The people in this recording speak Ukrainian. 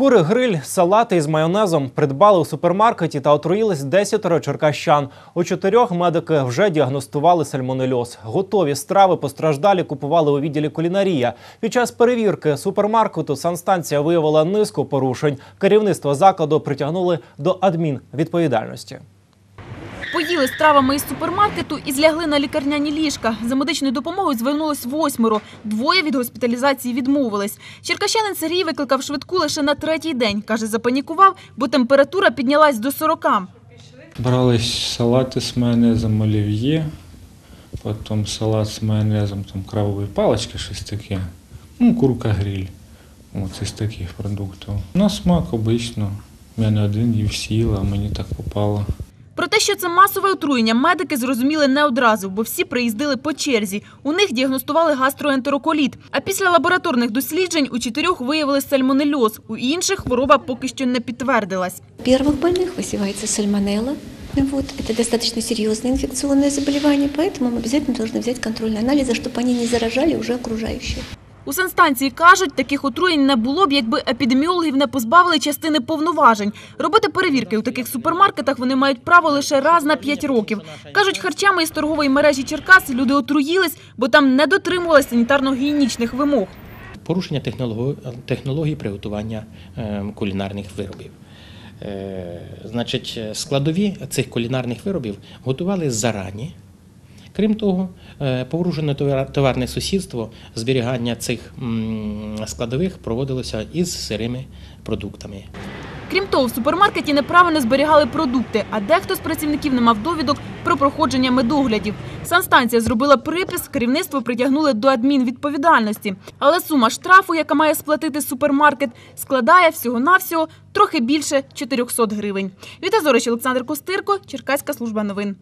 Кури, гриль, салати із майонезом придбали у супермаркеті та отруїлись десятеро черкащан. У чотирьох медики вже діагностували сальмонельоз. Готові страви постраждалі купували у відділі кулінарія. Під час перевірки супермаркету санстанція виявила низку порушень. Керівництво закладу притягнули до адмінвідповідальності. Поїли стравами із супермаркету і злягли на лікарняні ліжка. За медичною допомогою звернулось восьмеро. Двоє від госпіталізації відмовились. Черкащанин Сергій викликав швидку лише на третій день. Каже, запанікував, бо температура піднялась до 40. Брали салати з майонезом олів'є, потім салат з майонезом, там крабові палички, щось таке. Ну, курка гриль. Оце з таких продуктів. На смак обично. Я не один їв сіла, а мені так попало. Про те, що це масове отруєння, медики зрозуміли не одразу, бо всі приїздили по черзі. У них діагностували гастроентероколіт. А після лабораторних досліджень у чотирьох виявили сальмонельоз. У інших хвороба поки що не підтвердилась. первых больных высевается сальмонелла. Вот, это достаточно серьезное инфекционное заболевание, поэтому мы обязательно должны взять контрольные анализы, чтобы они не заражали уже окружающих. У санстанції кажуть, таких отруєнь не було б, якби епідеміологів не позбавили частини повноважень. Робити перевірки у таких супермаркетах вони мають право лише раз на 5 років. Кажуть, харчами із торгової мережі Черкас люди отруїлись, бо там не дотримувалися санітарно-гігієнічних вимог. порушення технології приготування е, кулінарних виробів. Е, Значить, складові цих кулінарних виробів готували зарані. Крім того, е, товар- товарне сусідство, зберігання цих складових проводилося із сирими продуктами. Крім того, в супермаркеті неправильно зберігали продукти, а дехто з працівників не мав довідок про проходження медоглядів. Санстанція зробила припис, керівництво притягнули до адмінвідповідальності. Але сума штрафу, яка має сплатити супермаркет, складає всього-навсього трохи більше 400 гривень. Віта Зорич, Олександр Костирко, Черкаська служба новин.